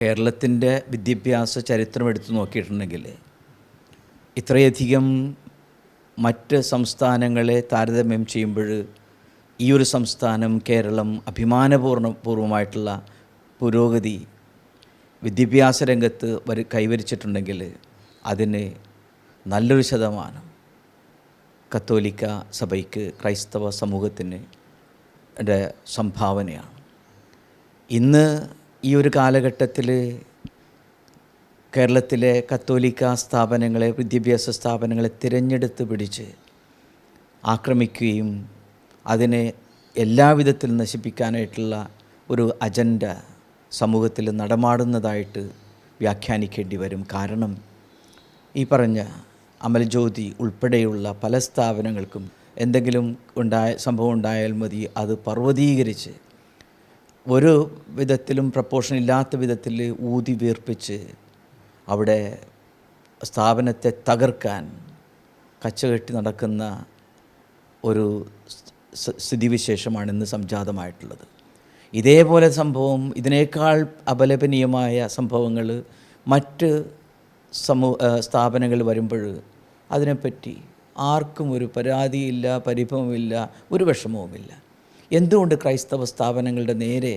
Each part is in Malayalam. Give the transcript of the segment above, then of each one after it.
കേരളത്തിന്റെ വിദ്യാഭ്യാസ ചരിത്രം എടുത്തു നോക്കിയിട്ടുണ്ടെങ്കിൽ ഇത്രയധികം മറ്റ് സംസ്ഥാനങ്ങളെ താരതമ്യം ചെയ്യുമ്പോൾ ഈ ഒരു സംസ്ഥാനം കേരളം അഭിമാനപൂർണ പൂർവമായിട്ടുള്ള പുരോഗതി വിദ്യാഭ്യാസ രംഗത്ത് വരു കൈവരിച്ചിട്ടുണ്ടെങ്കിൽ അതിന് നല്ലൊരു ശതമാനം കത്തോലിക്ക സഭയ്ക്ക് ക്രൈസ്തവ സമൂഹത്തിന് സംഭാവനയാണ്. ഇന്ന് ഈ ഒരു കാലഘട്ടത്തിൽ കേരളത്തിലെ കത്തോലിക്ക സ്ഥാപനങ്ങളെ വിദ്യാഭ്യാസ സ്ഥാപനങ്ങളെ തിരഞ്ഞെടുത്ത് പിടിച്ച് ആക്രമിക്കുകയും അതിനെ എല്ലാവിധത്തിൽ നശിപ്പിക്കാനായിട്ടുള്ള ഒരു അജണ്ട സമൂഹത്തിൽ നടമാടുന്നതായിട്ട് വ്യാഖ്യാനിക്കേണ്ടി വരും. കാരണം ഈ പറഞ്ഞ അമൽജ്യോതി ഉൾപ്പെടെയുള്ള പല സ്ഥാപനങ്ങൾക്കും എന്തെങ്കിലും ഉണ്ടായ സംഭവം ഉണ്ടായാൽ മതി അത് പർവതീകരിച്ച് ഒരു വിധത്തിലും പ്രപ്പോർഷൻ ഇല്ലാത്ത വിധത്തിൽ ഊതി വീർപ്പിച്ച് അവിടെ സ്ഥാപനത്തെ തകർക്കാൻ കച്ചകെട്ടി നടക്കുന്ന ഒരു സ്ഥിതിവിശേഷമാണ് ഇന്ന് സംജാതമായിട്ടുള്ളത്. ഇതേപോലെ സംഭവം ഇതിനേക്കാൾ അപലപനീയമായ സംഭവങ്ങൾ മറ്റ് സമൂ സ്ഥാപനങ്ങൾ വരുമ്പോൾ അതിനെപ്പറ്റി ആർക്കും ഒരു പരാതിയില്ല പരിഭവമില്ല ഒരു വിഷമവുമില്ല. എന്തുകൊണ്ട് ക്രൈസ്തവ സ്ഥാപനങ്ങളുടെ നേരെ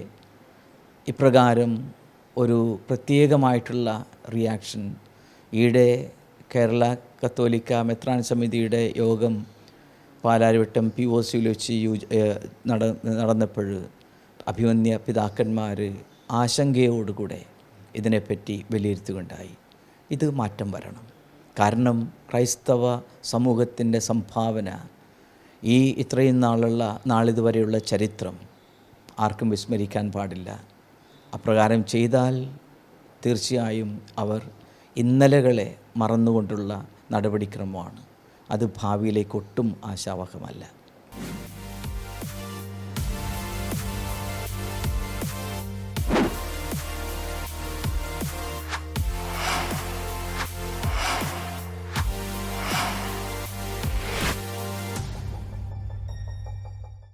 ഇപ്രകാരം ഒരു പ്രത്യേകമായിട്ടുള്ള റിയാക്ഷൻ ഈയിടെ കേരള കത്തോലിക്ക മെത്രാൻ സമിതിയുടെ യോഗം പാലാരിവട്ടം പി ഒ സിയിൽ വെച്ച് യു നട നടന്നപ്പോൾ അഭിമന്യ പിതാക്കന്മാർ ആശങ്കയോടുകൂടെ ഇതിനെപ്പറ്റി വിലയിരുത്തുകയുണ്ടായി. ഇത് മാറ്റം വരണം. കാരണം ക്രൈസ്തവ സമൂഹത്തിന്റെ സംഭാവന ഈ ഇത്രയും നാളുള്ള നാളിതുവരെയുള്ള ചരിത്രം ആർക്കും വിസ്മരിക്കാൻ പാടില്ല. അപ്രകാരം ചെയ്താൽ തീർച്ചയായും അവർ ഇന്നലകളെ മറന്നുകൊണ്ടുള്ള നടപടിക്രമമാണ്. അത് ഭാവിയിലേക്കൊട്ടും ആശാവഹമല്ല.